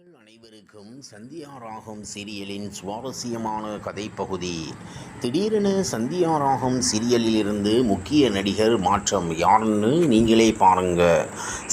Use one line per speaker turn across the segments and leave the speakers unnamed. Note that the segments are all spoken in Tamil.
நேயர்கள் அனைவருக்கும் சந்தியாராகும் சீரியலின் சுவாரஸ்யமான கதைப்பகுதி. திடீரென சந்தியாராகும் சீரியலிலிருந்து இருந்து முக்கிய நடிகர் மாற்றம் யாருன்னு நீங்களே பாருங்க.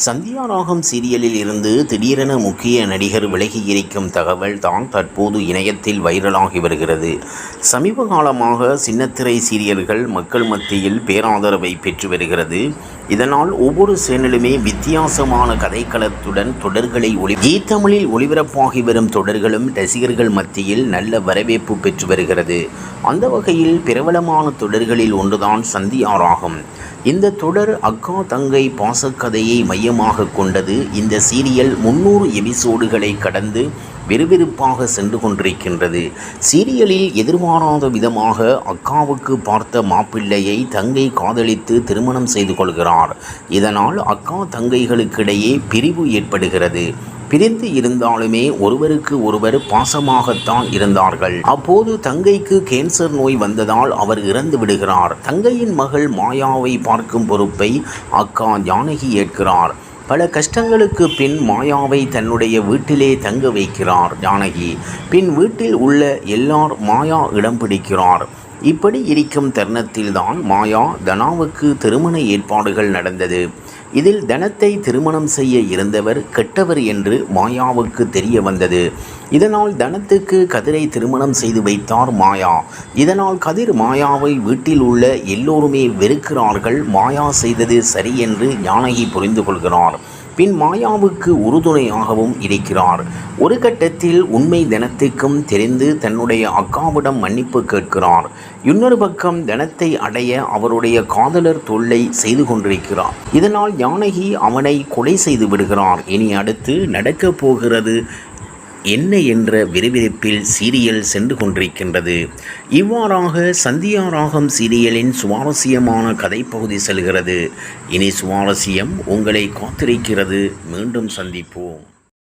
சந்தியாராகும் சீரியலில் இருந்து திடீரென முக்கிய நடிகர் விலகி இருக்கும் தகவல் தான் தற்போது இணையத்தில் வைரலாகி வருகிறது. சமீப காலமாக சின்னத்திரை சீரியல்கள் மக்கள் மத்தியில் பேராதரவை பெற்று வருகிறது. இதனால் ஒவ்வொரு சேனலுமே வித்தியாசமான கதைக்களத்துடன் தொடர்களை ஒளி ஈ தமிழில் ஒளிபரப்பாகி வரும் தொடர்களும் ரசிகர்கள் மத்தியில் நல்ல வரவேற்பு பெற்று வருகிறது. அந்த வகையில் பிரபலமான தொடர்களில் ஒன்றுதான் சந்தியாராகும். இந்த தொடர் அக்கா தங்கை பாசக்கதையை மையமாக கொண்டது. இந்த சீரியல் முன்னூறு எபிசோடுகளை கடந்து விறுவிறுப்பாக சென்று கொண்டிருக்கின்றது. சீரியலில் எதிர்பாராத விதமாக அக்காவுக்கு பார்த்த மாப்பிள்ளையை தங்கை காதலித்து திருமணம் செய்து கொள்கிறார். இதனால் அக்கா தங்கைகளுக்கிடையே பிரிவு ஏற்படுகிறது. பிரிந்து இருந்தாலுமே ஒருவருக்கு ஒருவர் பாசமாகத்தான் இருந்தார்கள். அப்போது தங்கைக்கு கேன்சர் நோய் வந்ததால் அவர் இறந்து விடுகிறார். தங்கையின் மகள் மாயாவை பார்க்கும் பொறுப்பை அக்கா ஜானகி ஏற்கிறார். பல கஷ்டங்களுக்கு பின் மாயாவை தன்னுடைய வீட்டிலே தங்க வைக்கிறார் ஜானகி. பின் வீட்டில் உள்ள எல்லார் மாயா இடம் பிடிக்கிறார். இப்படி இருக்கும் தருணத்தில்தான் மாயா தனாவுக்கு திருமண ஏற்பாடுகள் நடந்தது. இதில் தனத்தை திருமணம் செய்ய இருந்தவர் கெட்டவர் என்று மாயாவுக்கு தெரிய வந்தது. இதனால் தனத்துக்கு கதிரை திருமணம் செய்து வைத்தார் மாயா. இதனால் கதிர் மாயாவை வீட்டில் உள்ள எல்லோருமே வெறுக்கிறார்கள். மாயா செய்தது சரி என்று ஞானகி புரிந்து கொள்கிறார். பின் மாயாவுக்கு உறுதுணையாகவும் இருக்கிறார். ஒரு கட்டத்தில் உண்மை தனத்துக்கும் தெரிந்து தன்னுடைய அக்காவிடம் மன்னிப்பு கேட்கிறார். இன்னொரு பக்கம் தனத்தை அடைய அவருடைய காதலர் தொல்லை செய்து கொண்டிருக்கிறார். இதனால் ஜானகி அவனை கொலை செய்து விடுகிறார். இனி அடுத்து நடக்கப் போகிறது என்ன என்ற விறுவிறுப்பில் சீரியல் சென்று கொண்டிருக்கின்றது. இவ்வாறாக சந்தியா ராகம் சீரியலின் சுவாரஸ்யமான கதைப்பகுதி செல்கிறது. இனி சுவாரஸ்யம் உங்களை காத்திருக்கிறது. மீண்டும் சந்திப்போம்.